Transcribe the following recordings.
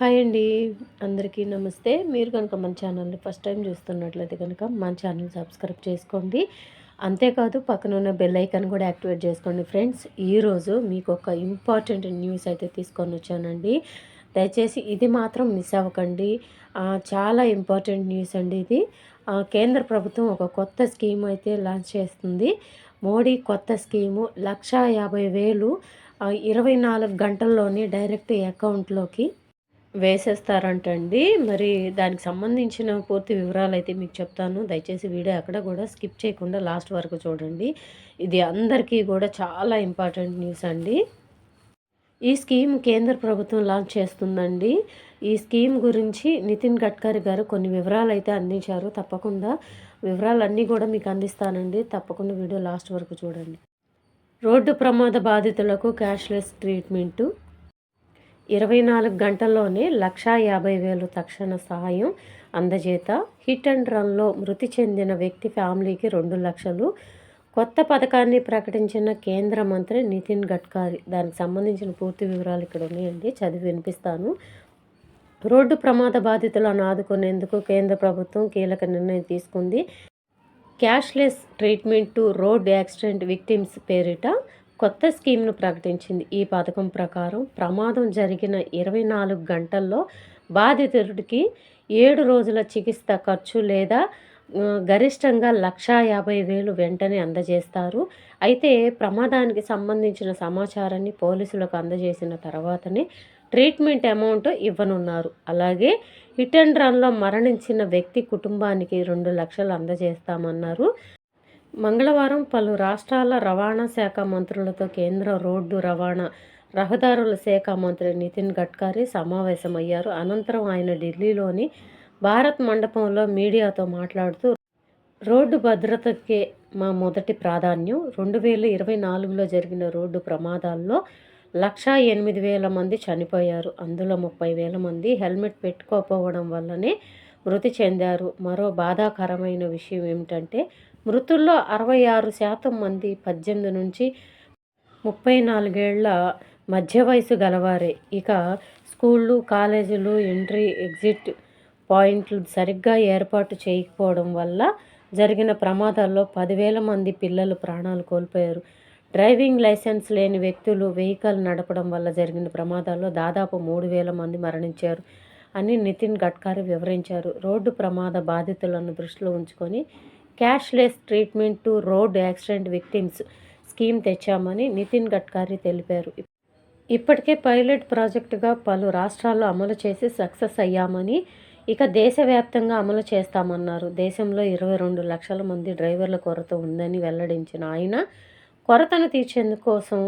Hi అండి. అందరికీ నమస్తే. మీరు కనుక మన ఛానల్ని ఫస్ట్ టైం చూస్తున్నట్లయితే కనుక మన ఛానల్ సబ్స్క్రైబ్ చేసుకోండి. అంతేకాదు పక్కన ఉన్న బెల్ ఐకాన్ కూడా యాక్టివేట్ చేసుకోండి ఫ్రెండ్స్. ఈరోజు మీకు ఒక ఇంపార్టెంట్ న్యూస్ అయితే తీసుకొని వచ్చానండి. దయచేసి ఇది మాత్రం మిస్ అవ్వకండి. చాలా ఇంపార్టెంట్ న్యూస్ అండి ఇది. కేంద్ర ప్రభుత్వం ఒక కొత్త స్కీమ్ అయితే లాంచ్ చేస్తుంది. మోడీ కొత్త స్కీము లక్షా యాభై వేలు ఇరవై నాలుగు గంటల్లోనే డైరెక్ట్ అకౌంట్లోకి వేసేస్తారంటండి. మరి దానికి సంబంధించిన పూర్తి వివరాలు అయితే మీకు చెప్తాను. దయచేసి వీడియో అక్కడ కూడా స్కిప్ చేయకుండా లాస్ట్ వరకు చూడండి. ఇది అందరికీ కూడా చాలా ఇంపార్టెంట్ న్యూస్ అండి. ఈ స్కీమ్ కేంద్ర ప్రభుత్వం లాంచ్ చేస్తుందండి. ఈ స్కీమ్ గురించి నితిన్ గడ్కరీ గారు కొన్ని వివరాలు అయితే అందించారు. తప్పకుండా వివరాలన్నీ కూడా మీకు అందిస్తానండి. తప్పకుండా వీడియో లాస్ట్ వరకు చూడండి. రోడ్డు ప్రమాద బాధితులకు క్యాష్లెస్ ట్రీట్మెంటు. ఇరవై నాలుగు గంటల్లోనే లక్షా యాభై వేలు తక్షణ సహాయం అందజేత. హిట్ అండ్ రన్లో మృతి చెందిన వ్యక్తి ఫ్యామిలీకి రెండు లక్షలు. కొత్త పథకాన్ని ప్రకటించిన కేంద్ర మంత్రి నితిన్ గడ్కరీ. దానికి సంబంధించిన పూర్తి వివరాలు ఇక్కడ ఉన్నాయండి. చదివి వినిపిస్తాను. రోడ్డు ప్రమాద బాధితులను ఆదుకునేందుకు కేంద్ర ప్రభుత్వం కీలక నిర్ణయం తీసుకుంది. Cashless treatment to road accident victims పేరిట కొత్త స్కీమ్ను ప్రకటించింది. ఈ పథకం ప్రకారం ప్రమాదం జరిగిన ఇరవై నాలుగు గంటల్లో బాధితుడికి ఏడు రోజుల చికిత్స ఖర్చు లేదా గరిష్టంగా లక్షా యాభై వేలు వెంటనే అందజేస్తారు. అయితే ప్రమాదానికి సంబంధించిన సమాచారాన్ని పోలీసులకు అందజేసిన తర్వాతనే ట్రీట్మెంట్ అమౌంట్ ఇవ్వనున్నారు. అలాగే హిట్ అండ్ రన్లో మరణించిన వ్యక్తి కుటుంబానికి రెండు లక్షలు అందజేస్తామన్నారు. మంగళవారం పలు రాష్ట్రాల రవాణా శాఖ మంత్రులతో కేంద్ర రోడ్డు రవాణా రహదారుల శాఖ మంత్రి నితిన్ గడ్కరీ సమావేశమయ్యారు. అనంతరం ఆయన ఢిల్లీలోని భారత్ మండపంలో మీడియాతో మాట్లాడుతూ రోడ్డు భద్రతకే మా మొదటి ప్రాధాన్యం. రెండు వేల ఇరవై నాలుగులో జరిగిన రోడ్డు ప్రమాదాల్లో లక్షా ఎనిమిది వేల మంది చనిపోయారు. అందులో ముప్పై వేల మంది హెల్మెట్ పెట్టుకోకపోవడం వల్లనే మృతి చెందారు. మరో బాధాకరమైన విషయం ఏమిటంటే మృతుల్లో అరవై ఆరు శాతం మంది పద్దెనిమిది నుంచి ముప్పై నాలుగేళ్ళ మధ్య వయసు గలవారే. ఇక స్కూళ్ళు కాలేజీలు ఎంట్రీ ఎగ్జిట్ పాయింట్లు సరిగ్గా ఏర్పాటు చేయకపోవడం వల్ల జరిగిన ప్రమాదాల్లో పదివేల మంది పిల్లలు ప్రాణాలు కోల్పోయారు. డ్రైవింగ్ లైసెన్స్ లేని వ్యక్తులు వెహికల్ నడపడం వల్ల జరిగిన ప్రమాదాల్లో దాదాపు మూడు వేల మంది మరణించారు అని నితిన్ గడ్కరీ వివరించారు. రోడ్డు ప్రమాద బాధితులను దృష్టిలో ఉంచుకొని cashless treatment to road accident victims scheme తెచ్చామని Nitin Gadkari తెలిపారు. ఇప్పటికే పైలట్ ప్రాజెక్టుగా పలు రాష్ట్రాల్లో అమలు చేసి సక్సెస్ అయ్యామని ఇక దేశవ్యాప్తంగా అమలు చేస్తామన్నారు. దేశంలో ఇరవై రెండు లక్షల మంది డ్రైవర్ల కొరత ఉందని వెల్లడించిన ఆయన కొరతను తీర్చేందుకోసం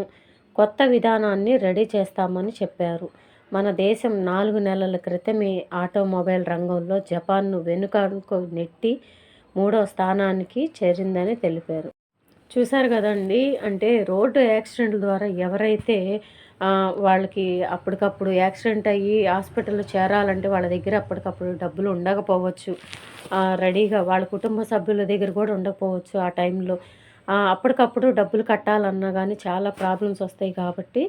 కొత్త విధానాన్ని రెడీ చేస్తామని చెప్పారు. మన దేశం నాలుగు నెలల క్రితమే ఆటోమొబైల్ రంగంలో జపాన్ను వెనుకకు నెట్టి మూడో స్థానానికి చేరిందని తెలిపారు. చూశారు కదండి అంటే రోడ్డు యాక్సిడెంట్ ద్వారా ఎవరైతే వాళ్ళకి అప్పటికప్పుడు యాక్సిడెంట్ అయ్యి హాస్పిటల్లో చేరాలంటే వాళ్ళ దగ్గర అప్పటికప్పుడు డబ్బులు ఉండకపోవచ్చు. రెడీగా వాళ్ళ కుటుంబ సభ్యుల దగ్గర కూడా ఉండకపోవచ్చు ఆ టైంలో. అప్పటికప్పుడు డబ్బులు కట్టాలన్నా కానీ చాలా ప్రాబ్లమ్స్ వస్తాయి కాబట్టి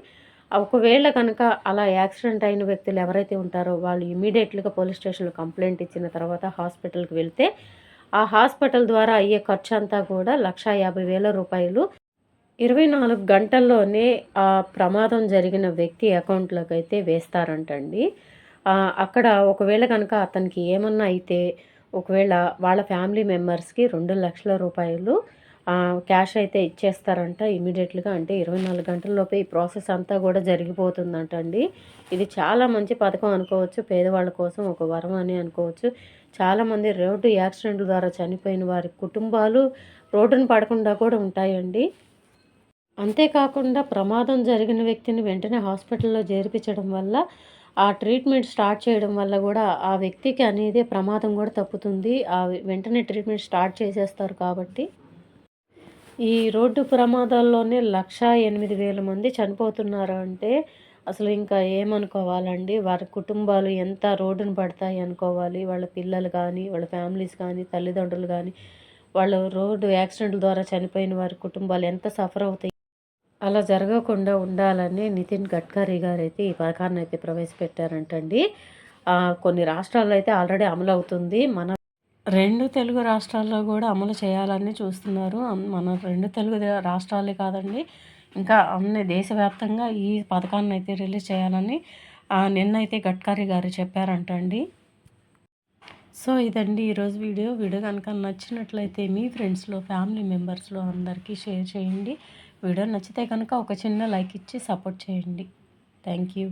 ఒకవేళ కనుక అలా యాక్సిడెంట్ అయిన వ్యక్తులు ఎవరైతే ఉంటారో వాళ్ళు ఇమీడియట్గా పోలీస్ స్టేషన్లో కంప్లైంట్ ఇచ్చిన తర్వాత హాస్పిటల్కి వెళ్తే ఆ హాస్పిటల్ ద్వారా అయ్యే ఖర్చు అంతా కూడా లక్ష యాభై వేల రూపాయలు. ఇరవై నాలుగు గంటల్లోనే ఆ ప్రమాదం జరిగిన వ్యక్తి అకౌంట్లోకి అయితే వేస్తారంటండి అక్కడ ఒకవేళ కనుక అతనికి ఏమన్నా అయితే ఒకవేళ వాళ్ళ ఫ్యామిలీ మెంబర్స్కి రెండు లక్షల రూపాయలు క్యాష్ అయితే ఇచ్చేస్తారంట ఇమీడియట్గా. అంటే ఇరవై నాలుగు గంటల్లోపే ఈ ప్రాసెస్ అంతా కూడా జరిగిపోతుందంట అండి. ఇది చాలా మంచి పథకం అనుకోవచ్చు పేదవాళ్ళ కోసం ఒక వరం అని అనుకోవచ్చు. చాలామంది రోడ్డు యాక్సిడెంట్ ద్వారా చనిపోయిన వారి కుటుంబాలు రోడ్డును పడకుండా కూడా ఉంటాయండి. అంతేకాకుండా ప్రమాదం జరిగిన వ్యక్తిని వెంటనే హాస్పిటల్లో చేర్పించడం వల్ల ఆ ట్రీట్మెంట్ స్టార్ట్ చేయడం వల్ల కూడా ఆ వ్యక్తికి అనేది ప్రమాదం కూడా తప్పుతుంది. ఆ వెంటనే ట్రీట్మెంట్ స్టార్ట్ చేసేస్తారు కాబట్టి. ఈ రోడ్డు ప్రమాదాల్లోనే లక్ష ఎనిమిది వేల మంది చనిపోతున్నారు అంటే అసలు ఇంకా ఏమనుకోవాలండి? వారి కుటుంబాలు ఎంత రోడ్డును పడతాయి అనుకోవాలి. వాళ్ళ పిల్లలు కానీ వాళ్ళ ఫ్యామిలీస్ కానీ తల్లిదండ్రులు కానీ వాళ్ళు రోడ్డు యాక్సిడెంట్ల ద్వారా చనిపోయిన వారి కుటుంబాలు ఎంత సఫర్ అవుతాయి? అలా జరగకుండా ఉండాలని నితిన్ గడ్కరీ గారు అయితే ఈ పథకాన్ని అయితే ప్రవేశపెట్టారంటండి. కొన్ని రాష్ట్రాల్లో అయితే ఆల్రెడీ అమలు అవుతుంది మన రెండు తెలుగు రాష్ట్రాల్లో కూడా అమలు చేయాలని చూస్తున్నారు. మన రెండు తెలుగు రాష్ట్రాలే కాదండి. ఇంకా అన్ని దేశవ్యాప్తంగా ఈ పథకాన్ని అయితే రిలీజ్ చేయాలని నిన్నైతే నిన్న అయితే గడ్కరీ గారు చెప్పారంటండి. సో ఇదండి ఈరోజు వీడియో. వీడియో కనుక నచ్చినట్లయితే మీ ఫ్రెండ్స్లో ఫ్యామిలీ మెంబర్స్లో అందరికీ షేర్ చేయండి. వీడియో నచ్చితే కనుక ఒక చిన్న లైక్ ఇచ్చి సపోర్ట్ చేయండి. Thank you.